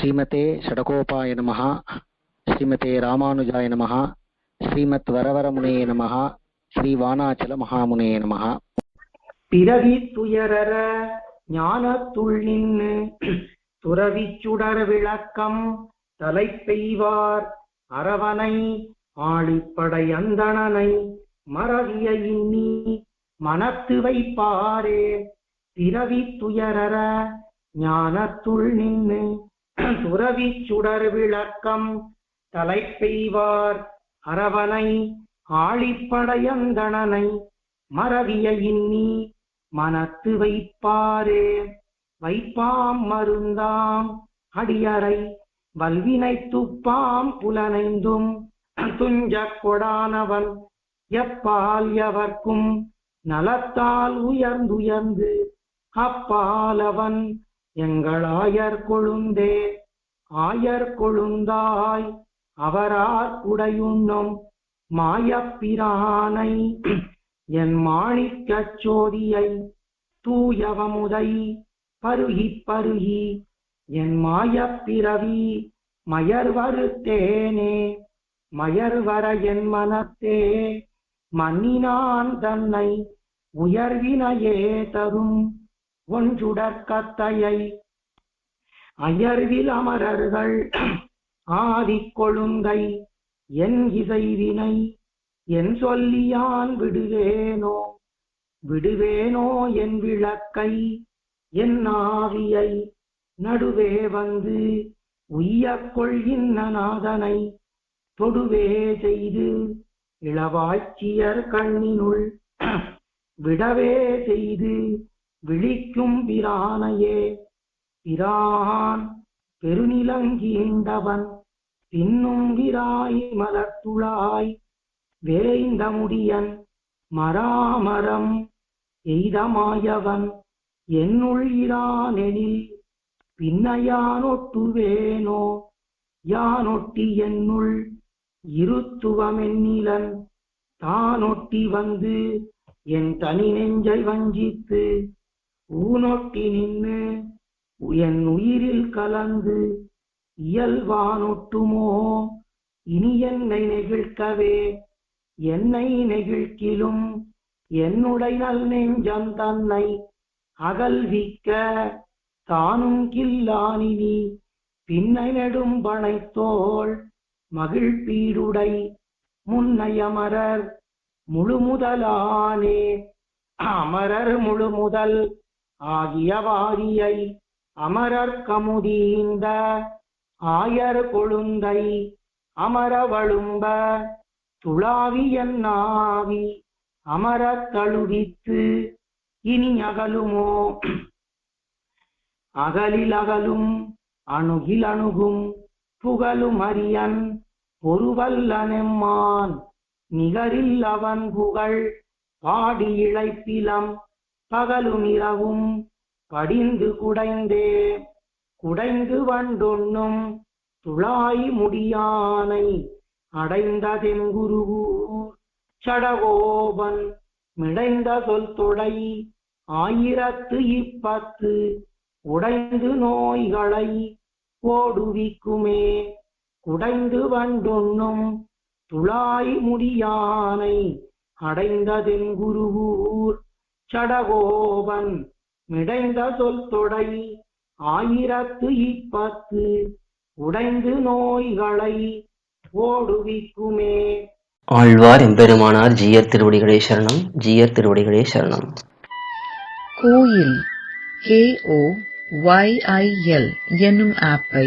ஸ்ரீமதே ஷடகோபாய நமः ஸ்ரீமதே ராமானுஜாய நமः ஸ்ரீமத் வரவரமுனே ஸ்ரீ வானாச்சல மகாமுனே நமः பிறவி துயரர ஞானத்துள் நின்று துறவி சுடர விளக்கம் தலை பெய்வார் அரவனை ஆழிப்படை அந்தணனை மறவிய இன்னி மனத்து வைப்பாரே. பிறவி துயரர ஞானத்துள் நின்று துறவிச் சுடர் விளக்கம் தலை பெய்வார் அரவனை ஆழிப்படையந்தணனை மறவிய இன்னி மனத்து வைப்பாரே. வைப்பாம் மருந்தாம் அடியறை வல்வினை துப்பாம் புலனைந்தும் துஞ்சக் கொடானவன் எப்பால் எவர்க்கும் நலத்தால் உயர்ந்துயர்ந்து அப்பாலவன் எங்கள் ஆயர் கொழுந்தே ஆயர் கொழுந்தாய் அவரார் உடையுண்ணும் மாயப்பிரானை என் மாணிக்கச் சோதியை தூயவமுதை பருகி பருகி என் மாயப்பிறவி மயர்வருத்தேனே மயர்வர என் மனத்தே மன்னினான் தன்னை உயர்வினையே தரும் ஒன்றுடற்கத்தையை. அயர்வில் அமரர்கள் ஆதி கொழுங்கை என் இசைவினை என் சொல்லியான் விடுவேனோ? விடுவேனோ என் விளக்கை என் ஆவியை நடுவே வந்து உய்யக் கொள்கின்ற நாதனை தொடுவே செய்து இளவாட்சியர் கண்ணினுள் விடவே செய்து விழிக்கும் பிரானையே. பிரான் பெருநிலங்கீண்டவன் பின்னும் விராய் மலர்த்துழாய். வேய்ந்த முடியன் மராமரம் எய்தமாயவன் என்னுள் இரானெனில் பின்னையானொட்டுவேனோ? யானொட்டி என்னுள் இருத்துவமென்னிலன் தானொட்டி வந்து என் தனி நெஞ்சை வஞ்சித்து ஊனொட்டி நின்று என் உயிரில் கலந்து இயல்பானொட்டுமோ? இனி என்னை நெகிழ்க்கவே என்னை நெகிழ்க்கிலும் என்னுடை நல் நெஞ்சம் தன்னை அகல்விக்க தானும் கில்லானினி. பின்னை நெடும் பனைத்தோள் மகிழ்பீடுடை முன்னையமரர் முழுமுதலானே. அமரர் முழுமுதல் ஆகிய வாரியை அமரர் கமுதீந்த ஆயர் கொழுந்தை அமரவழும்ப துளாவியன் நாவி அமரத் தழுவித்து இனி அகலுமோ? அகலில் அகலும் அணுகில் அணுகும் புகழும் அரியன் பொறுவல்லனெம்மான் நிகரில் அவன் புகழ் பாடி இழைப்பிலம் பகலும் இரவும் படிந்து குடைந்தே குடைந்து வண்டொன்னும் துளாய் முடியானை அடைந்ததெங்குருவூர் சடகோபன் மிடைந்த சொல் தொடை ஆயிரத்து இப்பத்து உடைந்து நோய்களை ஓடுவிக்குமே குடைந்து வண்டொன்னும் துளாய் முடியானை அடைந்ததெங்குருவூர் சடகோபன் மிடைந்த சொல் தொடை ஆயிரத்து இப்பத்து உடைந்து நோய்களை ஓடுவிக்குமே. ஆழ்வார் எம்பெருமானார் ஜீயர் திருவடிகளே சரணம் ஜீயர் திருவடிகளே சரணம். கோயில் K O Y I L என்னும் ஆப்பை